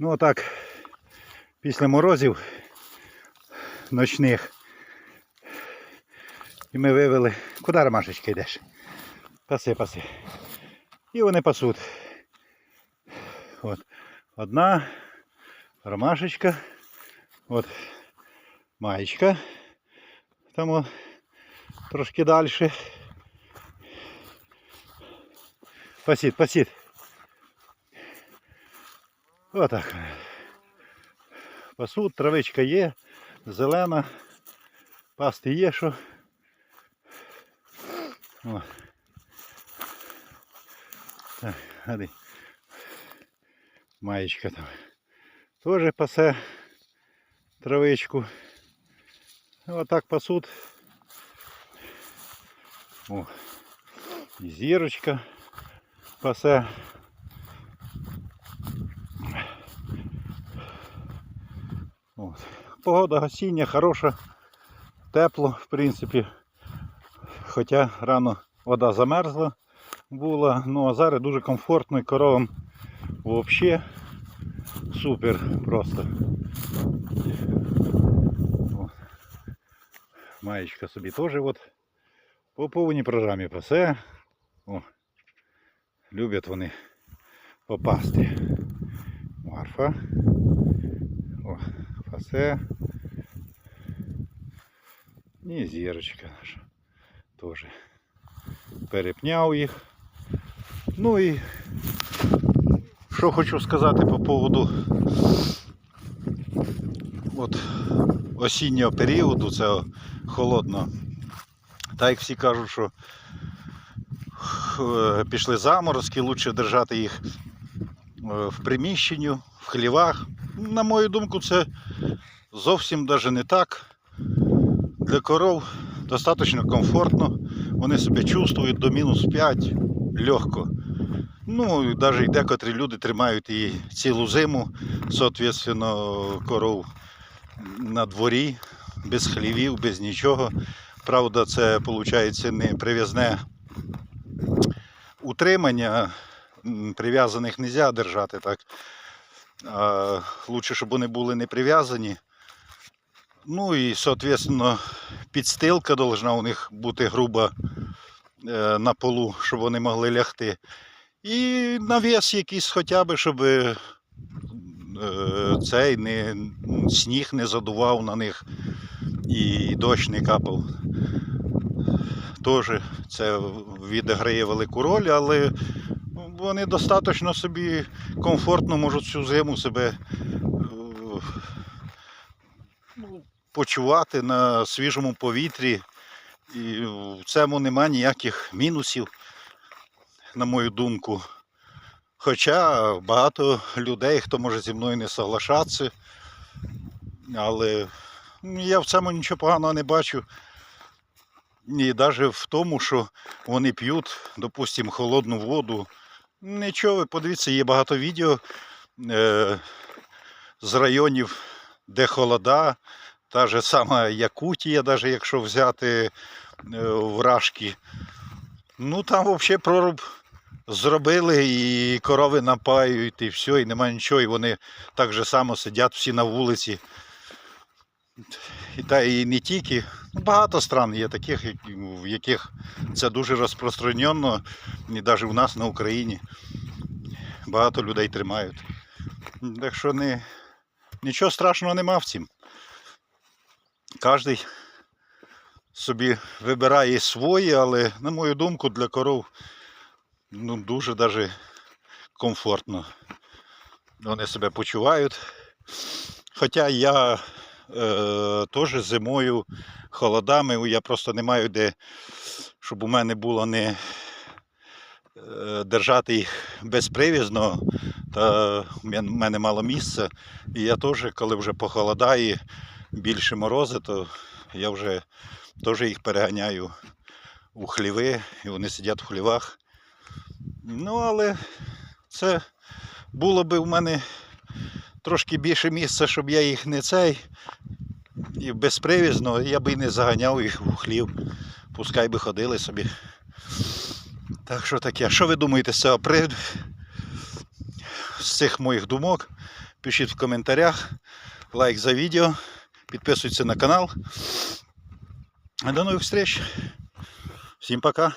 Ну отак, після морозів ночних. І ми вивели. Куди ромашечка йдеш? Паси, паси. І вони пасуть. От. Одна ромашечка. От маєчка. Там о, трошки далі. Пасіть, пасіть. Отак. Пасуть, травичка є, зелена, пасти є що. О. Так, гади. Маєчка там. Теж пасе травичку. Отак пасуть. О. І зірочка пасе. От. Погода осіння, хороша, тепло, в принципі. Хоча рано вода замерзла була, ну а зараз дуже комфортно і коровам взагалі супер просто. О. Маєчка собі теж от по повній програмі пасе. О, люблять вони попасти. Марфа. О, фасе. І зірочка наша. Теж перепняв їх. Ну і що хочу сказати по поводу от осіннього періоду, це холодно. Так як всі кажуть, що е, пішли заморозки, краще держати їх е, в приміщенні, в хлівах. На мою думку, це зовсім навіть не так. Для коров достатньо комфортно. Вони себе чувствують до мінус 5 легко. Ну, і навіть декотрі люди тримають її цілу зиму, соответственно, коров на дворі, без хлівів, без нічого. Правда, це виходить не прив'язне утримання. Прив'язаних не можна держати так. Лучше, щоб вони були не прив'язані. Ну і, соответственно, підстилка должна у них бути груба е, на полу, щоб вони могли лягти. І навіс якийсь хоча б, щоб е, цей не, сніг не задував на них і дощ не капав. Теж це відіграє велику роль, але вони достатньо собі комфортно можуть всю зиму себе е, почувати на свіжому повітрі. І в цьому нема ніяких мінусів, на мою думку. Хоча багато людей, хто може зі мною не соглашатися, але я в цьому нічого поганого не бачу. І навіть в тому, що вони п'ють, допустимо, холодну воду. Нічого, ви подивіться, є багато відео е, з районів, де холода, та ж сама Якутія, навіть якщо взяти е, вражки. Ну там взагалі проруб зробили і корови напаюють, і все, і немає нічого, і вони так же само сидять всі на вулиці. І та і не тільки. Ну, багато стран є таких, в яких це дуже розпространено, і навіть у нас на Україні багато людей тримають. Так що не, нічого страшного нема в цім. Кожен собі вибирає своє, але, на мою думку, для коров ну, дуже даже комфортно. Вони себе почувають. Хоча я е, теж зимою холодами, я просто не маю де, щоб у мене було не е, держати їх безпривізно, та в мене мало місця. І я теж, коли вже похолодає, більше морози, то я вже теж їх переганяю у хліви, і вони сидять в хлівах. Ну, але це було би в мене трошки більше місця, щоб я їх не цей і безпривізно, я би і не заганяв їх у хлів. Пускай би ходили собі. Так що таке. Що ви думаєте з цього приводу? з цих моїх думок, пишіть в коментарях, лайк за відео, підписуйтесь на канал. До нових встреч. Всім пока.